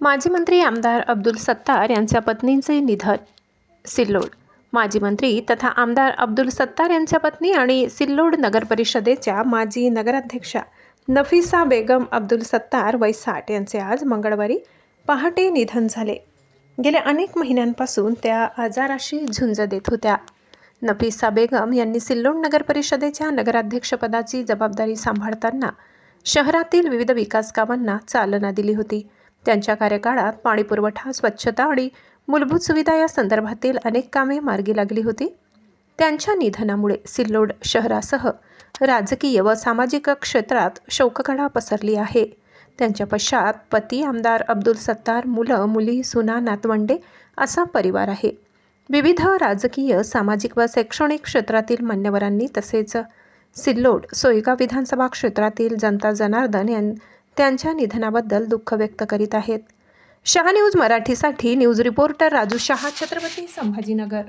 माजी मंत्री आमदार अब्दुल सत्तार यांच्या पत्नींचे निधन. सिल्लोड. माजी मंत्री तथा आमदार अब्दुल सत्तार यांच्या पत्नी आणि सिल्लोड नगर परिषदेच्या माजी नगराध्यक्षा नफिसा बेगम अब्दुल सत्तार वैसाट यांचे आज मंगळवारी पहाटे निधन झाले. गेल्या अनेक महिन्यांपासून त्या आजाराशी झुंज देत होत्या. नफिसा बेगम यांनी सिल्लोड नगर परिषदेच्या नगराध्यक्षपदाची जबाबदारी सांभाळताना शहरातील विविध विकास कामांना चालना दिली होती. त्यांच्या कार्यकाळात पाणीपुरवठा स्वच्छता आणि मूलभूत सुविधा या संदर्भातील अनेक कामे मार्गी लागली होती. त्यांच्या निधनामुळे सिल्लोड शहरासह राजकीय व सामाजिक क्षेत्रात शोककळा पसरली आहे. त्यांच्या पश्चात पती आमदार अब्दुल सत्तार मुलं मुली सुना नातवंडे असा परिवार आहे. विविध राजकीय सामाजिक व शैक्षणिक क्षेत्रातील मान्यवरांनी तसेच सिल्लोड सोयगाव विधानसभा क्षेत्रातील जनता जनार्दन यां त्यांच्या निधनाबद्दल दुःख व्यक्त करीत आहेत. शहा न्यूज मराठीसाठी न्यूज रिपोर्टर राजू शहा छत्रपती संभाजीनगर.